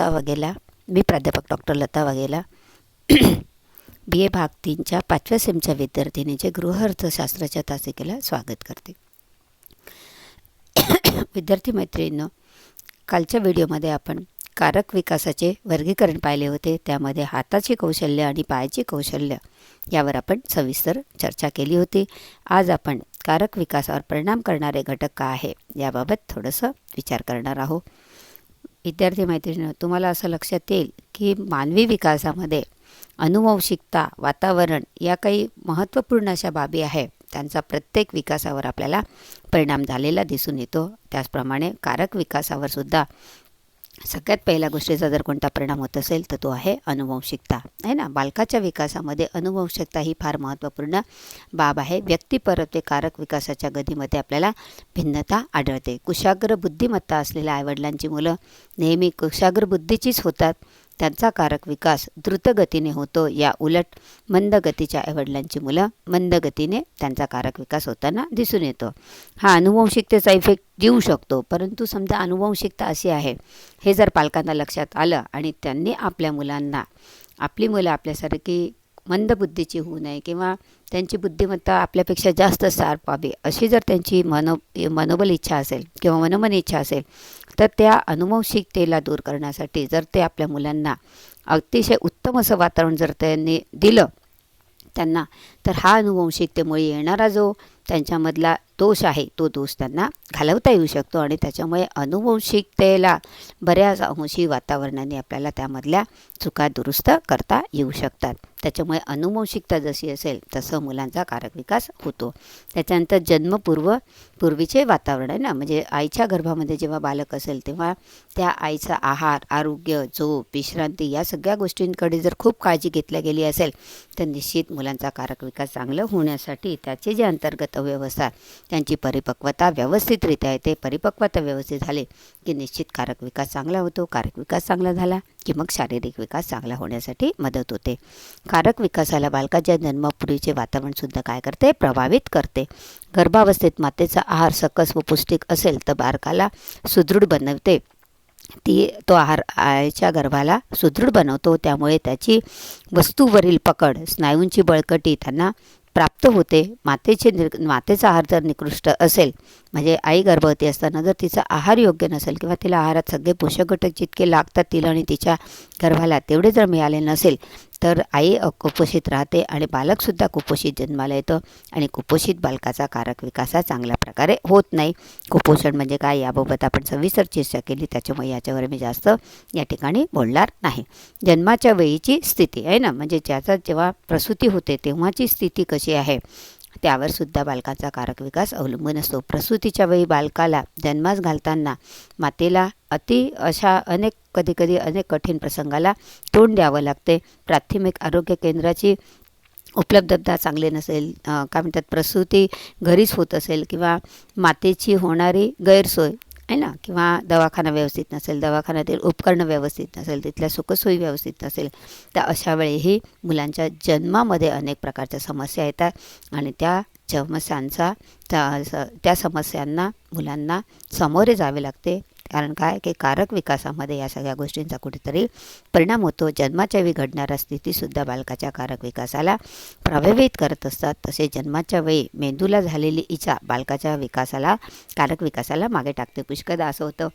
लता वाघेला मी प्राध्यापक doctor Lata Waghela B. A. भाग तीनच्या पाचव्या सेमच्या विद्यार्थिनीचे गृहअर्थशास्त्राच्या तासिकेला स्वागत करते. विद्यार्थी मैत्रिणींनो कालच्या व्हिडिओमध्ये आपण कारक विकासाचे वर्गीकरण पाहिले होते. त्यामध्ये हाताची कौशल्य आणि पायाची कौशल्य यावर आपण सविस्तर चर्चा केली होती. आज आपण कारक विकासावर परिणाम करणारे घटक काय आहे याबाबत थोडंसं विचार करणार आहोत. विद्यार्थी मैत्रिणींनो तुम्हाला असं लक्षात येईल की मानवी विकासामध्ये अनुवंशिकता वातावरण या काही महत्त्वपूर्ण अशा बाबी आहे त्यांचा प्रत्येक विकासावर आपल्याला परिणाम झालेला दिसून येतो. त्याचप्रमाणे कारक विकासावर सुद्धा सगळ्यात पहिल्या गोष्टीचा जर कोणता परिणाम होत असेल तर तो आहे अनुवंशिकता. आहे ना? बालकाच्या विकासामध्ये अनुवंशिकता ही फार महत्त्वपूर्ण बाब आहे. व्यक्तिपरत्वे कारक विकासाच्या गतीमध्ये आपल्याला भिन्नता आढळते. कुशाग्र बुद्धिमत्ता असलेल्या आईवडिलांची मुलं नेहमी कुशाग्र बुद्धीचीच होतात. त्यांचा कारक विकास द्रुतगतीने होतो. या उलट मंद गतीच्या आईवडिलांची मुलं मंद गतीने त्यांचा कारक विकास होताना दिसून येतो. हा अनुवंशिकतेचा इफेक्ट देऊ शकतो परंतु समजा अनुवंशिकता अशी आहे हे जर पालकांना लक्षात आलं आणि त्यांनी आपल्या मुलांना आपली मुलं आपल्यासारखी मंद बुद्धीची होऊ नये किंवा त्यांची बुद्धिमत्ता आपल्यापेक्षा जास्त सार व्हावी अशी जर त्यांची मनो मनोबल इच्छा असेल किंवा मनोमन इच्छा असेल तर त्या अनुवंशिकतेला दूर करण्यासाठी जर ते आपल्या मुलांना अतिशय उत्तम असं वातावरण जर त्यांनी दिलं त्यांना तर हा अनुवंशिकतेमुळे येणारा जो त्यांच्यामधला दोष आहे तो दोष त्यांना घालवता येऊ शकतो आणि त्याच्यामुळे अनुवंशिकतेला बऱ्याच अंशी वातावरणाने आपल्याला त्यामधल्या चुका दुरुस्त करता येऊ शकतात. त्याच्यामुळे अनुवंशिकता जशी असेल तसं मुलांचा कारक विकास होतो. त्याच्यानंतर जन्मपूर्व पूर्वीचे वातावरण आहे ना म्हणजे आईच्या गर्भामध्ये जेव्हा बालक असेल तेव्हा त्या आईचा आहार आरोग्य झोप विश्रांती या सगळ्या गोष्टींकडे जर खूप काळजी घेतल्या गेली असेल तर निश्चित मुलांचा कारक विकास चांगलं होण्यासाठी त्याचे जे अंतर्गत अवयव असतात त्यांची परिपक्वता व्यवस्थितरित्या येते परिपक्वता व्यवस्थित झाली की निश्चित कारक विकास चांगला होतो. कारक विकास चांगला झाला की मग शारीरिक विकास चांगला होण्यासाठी मदत होते. कारक विकासाला बालकाच्या जन्मापूर्वीचे वातावरणसुद्धा काय करते? प्रभावित करते. गर्भावस्थेत मातेचा आहार सकस व पौष्टिक असेल तर बालकाला सुदृढ बनवते. ती तो आहार आईच्या गर्भाला सुदृढ बनवतो. त्यामुळे त्याची वस्तूवरील पकड स्नायूंची बळकटी त्यांना प्राप्त होते. मातेचे निर मातेचा आहार जर निकृष्ट असेल म्हणजे आई गर्भवती असताना जर तिचा आहार योग्य नसेल किंवा तिला आहारात सगळे पोषक घटक जितके लागतात तिला आणि तिच्या गर्भाला तेवढे जर मिळाले नसेल तर आई कुपोषित राहते आणि बालकसुद्धा कुपोषित जन्माला येतं आणि कुपोषित बालकाचा कारक विकास हा चांगल्या प्रकारे होत नाही. कुपोषण म्हणजे काय याबाबत आपण सविस्तर चर्चा केली. त्याच्यामुळे याच्यावर मी जास्त या ठिकाणी बोलणार नाही. जन्माच्या वेळीची स्थिती आहे ना? म्हणजे ज्याचा जेव्हा प्रसूती होते तेव्हाची स्थिती कशी आहे? त्यावर सुद्धा बालकाचा कारक विकास अवलंबून असतो. प्रसूतीच्या वेळी बालकाला जन्मास घालताना मातेला अति अशा अनेक कधीकधी अनेक कठीण प्रसंगाला तोंड द्यावं लागते. प्राथमिक आरोग्य केंद्राची उपलब्धता चांगली नसेल काय म्हणतात प्रसूती घरीच होत असेल किंवा मातेची होणारी गैरसोय आहे ना? किंवा दवाखाना व्यवस्थित नसेल दवाखान्यातील उपकरणं व्यवस्थित नसेल तिथल्या सुखसोयी व्यवस्थित नसेल तर अशा वेळीही मुलांच्या जन्मामध्ये अनेक प्रकारच्या समस्या येतात आणि त्या समस्यांचा त्या त्या समस्यांना मुलांना सामोरे जावे लागते. कारण काय? की कारक विकासामध्ये या सगळ्या गोष्टींचा कुठेतरी परिणाम होतो. जन्माच्या वेळी घडणाऱ्या स्थितीसुद्धा बालकाच्या कारक विकासाला प्रभावित करत असतात. तसे जन्माच्या वेळी मेंदूला झालेली इच्छा बालकाच्या विकासाला कारक विकासाला मागे टाकते. पुष्कदा असं होतं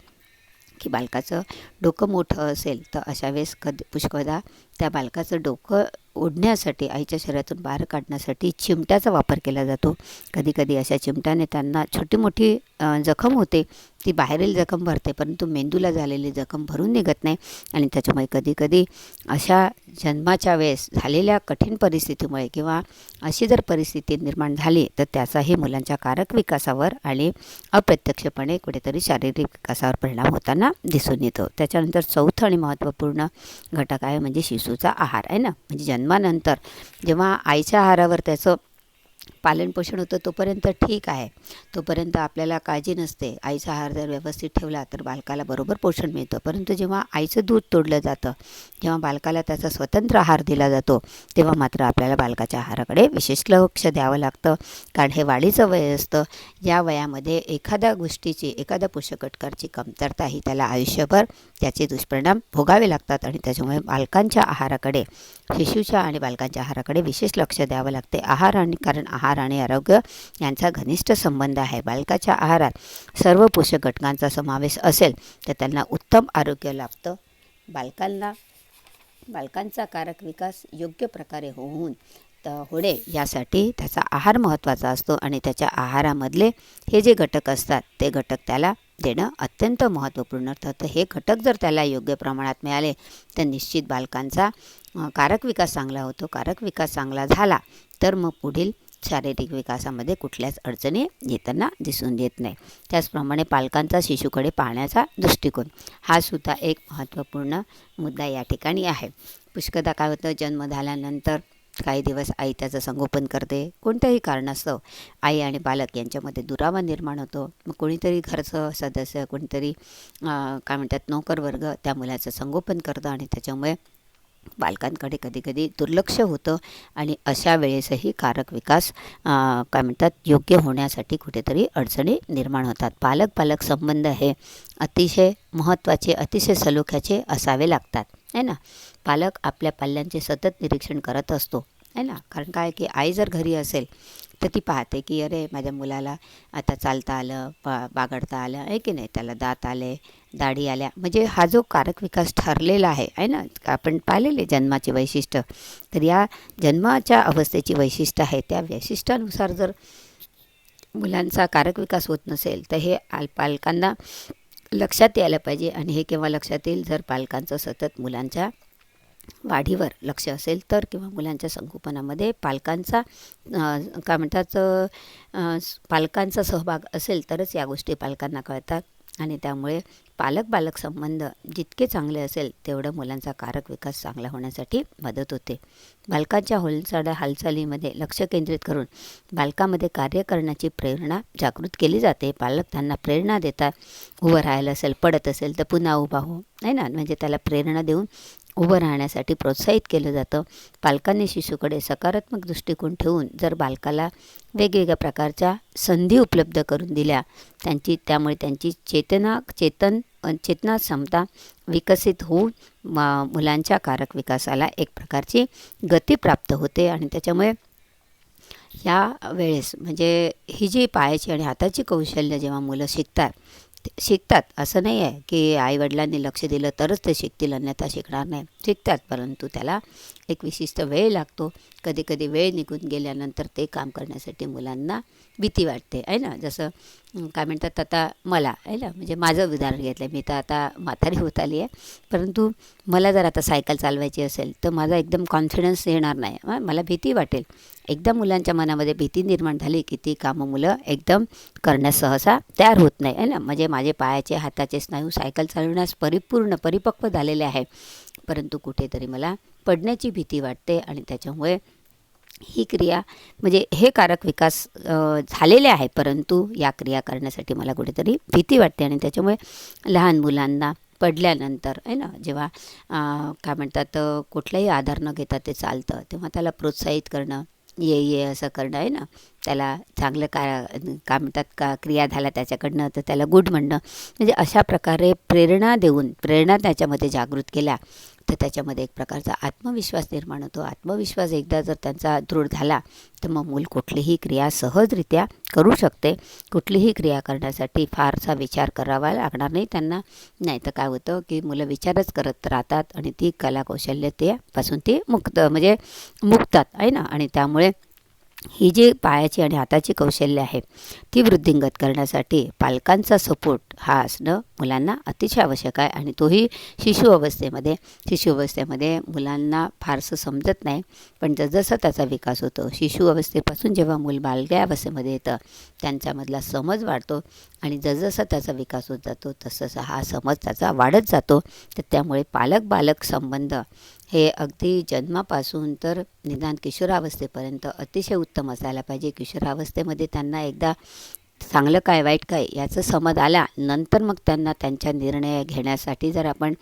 की बालकाचं डोकं मोठं असेल तर अशा वेळेस कधी पुष्कळदा त्या बालकाचं डोकं ओढण्यासाठी आईच्या शरीरातून बाहेर काढण्यासाठी चिमट्याचा वापर केला जातो. कधीकधी अशा चिमट्याने त्यांना छोटी मोठी जखम होते. ती बाहेरील जखम भरते परंतु मेंदूला झालेली जखम भरून निघत नाही. आणि त्याच्यामुळे कधीकधी अशा जन्माच्या वेळेस झालेल्या कठीण परिस्थितीमुळे किंवा अशी जर परिस्थिती निर्माण झाली तर त्याचाही मुलांच्या कारक विकासावर आणि अप्रत्यक्षपणे कुठेतरी शारीरिक विकासावर परिणाम होताना दिसून येतो. त्याच्यानंतर चौथं आणि महत्त्वपूर्ण घटक आहे म्हणजे शिशूचा आहार आहे ना? म्हणजे जन्मानंतर जेव्हा आईच्या आहारावर त्याचं पालनपोषण होतं तोपर्यंत ठीक आहे. तोपर्यंत आपल्याला काळजी नसते. आईचा आहार जर व्यवस्थित ठेवला तर बालकाला बरोबर पोषण मिळतं. परंतु जेव्हा आईचं दूध तोडलं जातं जेव्हा बालकाला त्याचा स्वतंत्र आहार दिला जातो तेव्हा मात्र आपल्याला बालकाच्या आहाराकडे विशेष लक्ष द्यावं लागतं. कारण हे वाढीचं वय असतं. या वयामध्ये एखाद्या गोष्टीची एखाद्या पोषक घटकाची कमतरता ही त्याला आयुष्यभर त्याचे दुष्परिणाम भोगावे लागतात आणि त्याच्यामुळे बालकांच्या आहाराकडे शिशूच्या आणि बालकांच्या आहाराकडे विशेष लक्ष द्यावं लागते. आहार आणि कारण आहार आणि आरोग्य यांचा घनिष्ठ संबंध आहे. बालकाच्या आहारात सर्व पोषक घटकांचा समावेश असेल तर त्यांना उत्तम आरोग्य लाभतं. बालकांना बालकांचा कारक विकास योग्य प्रकारे होऊन तर होणे यासाठी त्याचा आहार महत्त्वाचा असतो आणि त्याच्या आहारामधले हे जे घटक असतात ते घटक त्याला देणं अत्यंत महत्त्वपूर्ण ठरतं. हे घटक जर त्याला योग्य प्रमाणात मिळाले तर निश्चित बालकांचा कारक विकास चांगला होतो. कारक विकास चांगला झाला तर मग पुढील शारीरिक विकासामध्ये कुठल्याच अडचणी येताना दिसून येत नाही. त्याचप्रमाणे पालकांचा शिशूकडे पाहण्याचा दृष्टिकोन हा सुद्धा एक महत्त्वपूर्ण मुद्दा या ठिकाणी आहे. पुष्कदा काय होतं जन्म झाल्यानंतर काही दिवस आई त्याचं संगोपन करते. कोणत्याही कारणास्तव आई आणि बालक यांच्यामध्ये दुरावा निर्माण होतो. मग कोणीतरी घरचं सदस्य कोणीतरी काय म्हणतात नोकरवर्ग त्या मुलाचं संगोपन करतं आणि त्याच्यामुळे बालकांकडे कधीकधी दुर्लक्ष होतं आणि अशा वेळेसही कारक विकास काय म्हणतात योग्य होण्यासाठी कुठेतरी अडचणी निर्माण होतात. पालक पालक संबंध हे अतिशय महत्त्वाचे अतिशय सलोख्याचे असावे लागतात है ना? पालक आपल्या पाल्यांचे सतत निरीक्षण करत असतो. आहे ना? कारण काय की आई जर घरी असेल तर ती पाहते की अरे माझ्या मुलाला आता चालता आलं बा बागडता आलं आहे की नाही? त्याला दात आले दाढी आल्या. म्हणजे हा जो कारक विकास ठरलेला आहे आहे ना? आपण पाहिलेले जन्माचे वैशिष्ट्य. तर या जन्माच्या अवस्थेची वैशिष्ट्य आहे. त्या वैशिष्ट्यानुसार जर मुलांचा कारक विकास होत नसेल तर हे आल पालकांना लक्षात यायला पाहिजे. आणि हे केव्हा लक्षात येईल? जर पालकांचं सतत मुलांच्या वाढीवर लक्ष असेल तर किंवा मुलांच्या संगोपनामध्ये पालकांचा काय म्हणतात पालकांचा सहभाग असेल तरच या गोष्टी पालकांना कळतात. आणि त्यामुळे पालक बालक संबंध जितके चांगले असेल तेवढं मुलांचा कारक विकास चांगला होण्यासाठी मदत होते. बालकांच्या होलसाड्या हालचालीमध्ये लक्ष केंद्रित करून बालकामध्ये कार्य करण्याची प्रेरणा जागृत केली जाते. पालक त्यांना प्रेरणा देतात. उभं राहायला असेल पडत असेल तर पुन्हा उभा हो आहे ना? म्हणजे त्याला प्रेरणा देऊन उभं राहण्यासाठी प्रोत्साहित केलं जातं. पालकांनी शिशूकडे सकारात्मक दृष्टिकोन ठेवून जर बालकाला वेगवेगळ्या प्रकारच्या संधी उपलब्ध करून दिल्या त्यांची त्यामुळे त्यांची चेतना चेतन चेतना क्षमता विकसित होऊन मुलांच्या कारक विकासाला एक प्रकारची गती प्राप्त होते आणि त्याच्यामुळे ह्या वेळेस म्हणजे ही जी पायाची आणि हाताची कौशल्य जेव्हा मुलं शिकतात शिकतात. असं नाही आहे की आईवडिलांनी लक्ष दिलं तरच ते शिकतील अन्यथा शिकणार नाही. शिकतात परंतु त्याला एक विशिष्ट वेळ लागतो. कधी कधी वेळ निघून गेल्यानंतर ते काम करण्यासाठी मुलांना भीती वाटते आहे ना? जसं काय म्हणतात आता मला आहे ना? म्हणजे माझं उदाहरण घेतलं मी तर आता म्हातारी होत आली आहे. परंतु मला जर आता सायकल चालवायची असेल तर माझा एकदम कॉन्फिडन्स येणार नाही. मला भीती वाटेल. एकदा मुलांच्या मनामध्ये भीती निर्माण झाली की ती कामं मुलं एकदम करण्यास सहसा तयार होत नाही आहे ना? म्हणजे माझे पायाचे हाताचे स्नायू सायकल चालवण्यास परिपूर्ण परिपक्व झालेले आहे. परंतु कुठेतरी मला पडण्याची भीती वाटते आणि त्याच्यामुळे ही क्रिया म्हणजे हे कारक विकास झालेले आहे परंतु या क्रिया करण्यासाठी मला कुठेतरी भीती वाटते आणि त्याच्यामुळे लहान मुलांना पडल्यानंतर आहे ना जेव्हा काय म्हणतात कुठलाही आधार न घेता ते चालतं तेव्हा त्याला प्रोत्साहित करणं ये ये असं करणं आहे ना त्याला चांगलं का काय म्हणतात का क्रिया झाल्या त्याच्याकडनं तर त्याला गुड म्हणणं म्हणजे अशा प्रकारे प्रेरणा देऊन प्रेरणा त्याच्यामध्ये जागृत केल्या तर त्याच्यामध्ये एक प्रकारचा आत्मविश्वास निर्माण होतो. आत्मविश्वास एकदा जर त्यांचा दृढ झाला तर मग मूल कुठलीही क्रिया सहजरित्या करू शकते. कुठलीही क्रिया करण्यासाठी फारसा विचार करावा लागणार नाही त्यांना. नाही तर काय होतं की मुलं विचारच करत राहतात आणि ती कला कौशल्य ते पासून ते मुक्त म्हणजे मुक्तात आहे ना? आणि त्यामुळे ही जी पायाची आणि हाताची कौशल्य आहे ती वृद्धिंगत करण्यासाठी पालकांचा सपोर्ट हा असणं मुलांना अतिशय आवश्यक आहे. आणि तोही शिशु अवस्थेमध्ये शिशु अवस्थेमध्ये मुलांना फारसं समजत नाही. पण जसजसा त्याचा विकास होतो शिशु अवस्थेपासून जेव्हा मूल बालग्या अवस्थेमध्ये येतं त्यांच्यामधला समज वाढतो. आणि जसजसा त्याचा विकास होत जातो तसतसा हा समज त्याचा वाढत जातो. तर त्यामुळे पालक बालक संबंध हे अगदी जन्मापासून तर निदान किशोरावस्थेपर्यंत अतिशय उत्तम असायला पाहिजे. किशोरावस्थेमध्ये त्यांना एकदा चांगलं काय वाईट काय याचं समज आला नंतर मग त्यांना त्यांच्या निर्णय घेण्यासाठी जर आपण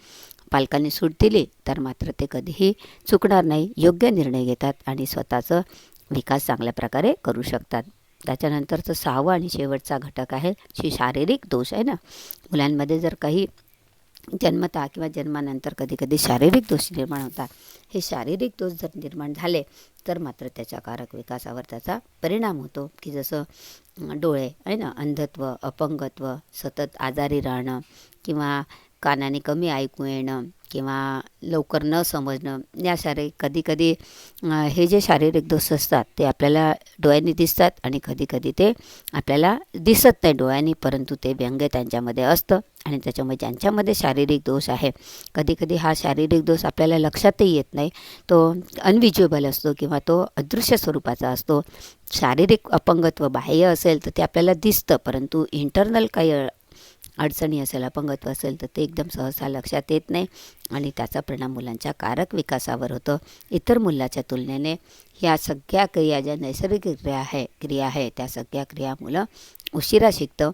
पालकांनी सूट दिली तर मात्र ते कधीही चुकणार नाही. योग्य निर्णय घेतात आणि स्वतःचं विकास चांगल्या प्रकारे करू शकतात. त्याच्यानंतरचं सहावा आणि शेवटचा घटक आहे जी शारीरिक दोष आहे ना? मुलांमध्ये जर काही जन्मता किंवा जन्मानंतर कधी कधी शारीरिक दोष निर्माण होतात. हे शारीरिक दोष जर निर्माण झाले तर मात्र त्याच्या कारक विकासावर त्याचा परिणाम होतो. की जसं डोळे आहे ना अंधत्व अपंगत्व सतत आजारी राहणं किंवा कानाने कमी ऐकू येणं किंवा लवकर न समजणं या शारीरिक कधी कधी हे जे शारीरिक दोष असतात ते आपल्याला डोळ्यांनी दिसतात आणि कधी कधी ते आपल्याला दिसत नाही डोळ्यांनी परंतु ते व्यंग्य त्यांच्यामध्ये असतं आणि त्याच्यामुळे ज्यांच्यामध्ये शारीरिक दोष आहे कधी कधी हा शारीरिक दोष आपल्याला लक्षातही येत नाही. तो अनविज्युएबल असतो किंवा तो अदृश्य स्वरूपाचा असतो. शारीरिक अपंगत्व बाह्य असेल तर ते आपल्याला दिसतं परंतु इंटरनल काही अडचणी असेल अपंगत्व असेल तर ते एकदम सहसा लक्षात येत नाही आणि त्याचा परिणाम मुलांच्या कारक विकासावर होतो. इतर मुलाच्या तुलनेने ह्या सगळ्या क्रिया ज्या नैसर्गिक क्रिया आहे क्रिया आहे त्या सगळ्या क्रिया मुलं उशिरा शिकतं.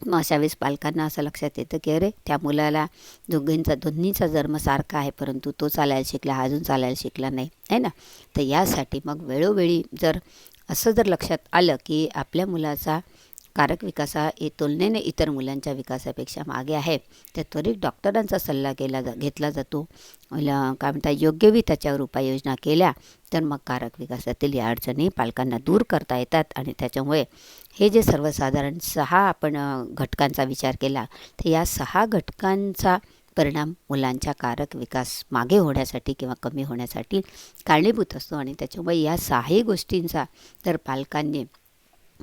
मग अशा वेळेस पालकांना असं लक्षात येतं की अरे त्या मुलाला दोघींचा दोन्हीचा जन्म सारखा आहे परंतु तो चालायला शिकला हा अजून चालायला शिकला नाही आहे ना? तर यासाठी मग वेळोवेळी जर असं जर लक्षात आलं की आपल्या मुलाचा कारक विकास हा तुलनेने इतर मुलांच्या विकासापेक्षा मागे आहे. तर त्वरित डॉक्टरांचा सल्ला केला जा घेतला जातो. ल- काय म्हणता योग्यवी त्याच्यावर उपाययोजना केल्या तर मग कारक विकासातील या अडचणी पालकांना दूर करता येतात आणि त्याच्यामुळे हे जे सर्वसाधारण सहा आपण घटकांचा विचार केला तर या सहा घटकांचा परिणाम मुलांच्या कारक विकास मागे होण्यासाठी किंवा कमी होण्यासाठी कारणीभूत असतो आणि त्याच्यामुळे या सहाही गोष्टींचा तर पालकांनी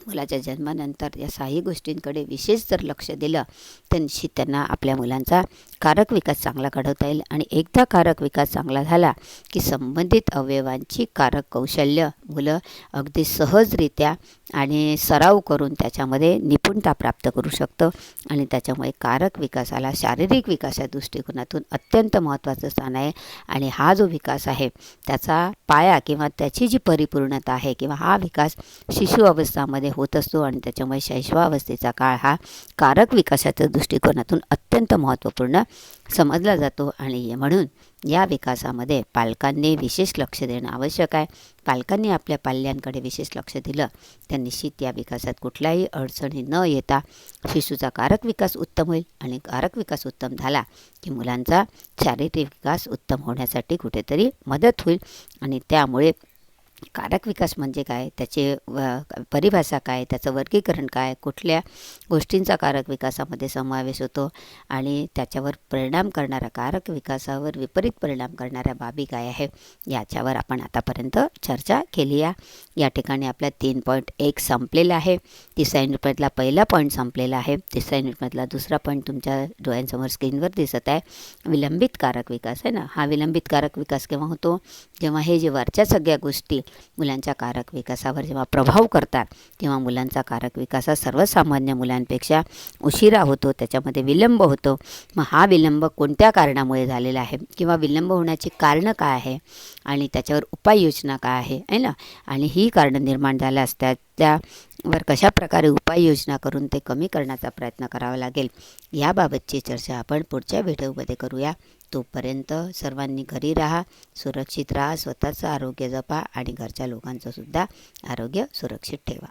मुलाच्या जन्मानंतर या साही गोष्टींकडे विशेष जर लक्ष दिलं तर निश्चित त्यांना आपल्या मुलांचा कारक विकास चांगला घडवता येईल. आणि एकदा कारक विकास चांगला झाला की संबंधित अवयवांची कारक कौशल्य मुलं अगदी सहजरित्या आणि सराव करून त्याच्यामध्ये निपुणता प्राप्त करू शकतं. आणि त्याच्यामुळे कारक विकासाला शारीरिक विकासाच्या दृष्टिकोनातून अत्यंत महत्त्वाचं स्थान आहे. आणि हा जो विकास आहे त्याचा पाया किंवा त्याची जी परिपूर्णता आहे किंवा हा विकास शिशु अवस्थामध्ये होत असतो आणि त्याच्यामुळे शैशवावस्थेचा काळ हा कारक विकासाच्या दृष्टिकोनातून अत्यंत महत्त्वपूर्ण समजला जातो. आणि म्हणून या विकासामध्ये पालकांनी विशेष लक्ष देणं आवश्यक आहे. पालकांनी आपल्या पाल्यांकडे विशेष लक्ष दिलं तर निश्चित या विकासात कुठल्याही अडचणी न येता शिशूचा कारक विकास उत्तम होईल आणि कारक विकास उत्तम झाला की मुलांचा शारीरिक विकास उत्तम होण्यासाठी कुठेतरी मदत होईल आणि त्यामुळे कारक विकास म्हणजे काय? त्याचे व परिभाषा काय? त्याचं वर्गीकरण काय? कुठल्या गोष्टींचा कारक विकासामध्ये समावेश होतो? आणि त्याच्यावर परिणाम करणारा कारक विकासावर विपरीत परिणाम करणाऱ्या बाबी काय आहे याच्यावर आपण आतापर्यंत चर्चा केली आहे. या ठिकाणी आपला तीन पॉईंट एक संपलेला आहे. तिसऱ्या युनिटमधला पहिला पॉईंट संपलेला आहे. तिसऱ्या युनिटमधला दुसरा पॉईंट तुमच्या डोळ्यांसमोर स्क्रीनवर दिसत आहे. विलंबित कारक विकास आहे ना? हा विलंबित कारक विकास केव्हा होतो? जेव्हा हे जे वरच्या सगळ्या गोष्टी मुलांच्या कारक विकासावर जेव्हा प्रभाव करतात तेव्हा मुलांचा कारक विकास हा सर्वसामान्य मुलांपेक्षा उशिरा होतो त्याच्यामध्ये विलंब होतो. मग हा विलंब कोणत्या कारणामुळे झालेला आहे? किंवा विलंब होण्याची कारणं काय आहे? आणि त्याच्यावर उपाययोजना काय आहे? है ना? आणि ही कारणं निर्माण झाल्यास त्या त्यावर कशाप्रकारे उपाययोजना करून ते कमी करण्याचा प्रयत्न करावा लागेल? याबाबतची चर्चा आपण पुढच्या व्हिडिओमध्ये करूया. तोपर्यंत सर्वांनी घरी राहा सुरक्षित राहा स्वतःचं आरोग्य जपा आणि घरच्या लोकांचंसुद्धा आरोग्य सुरक्षित ठेवा.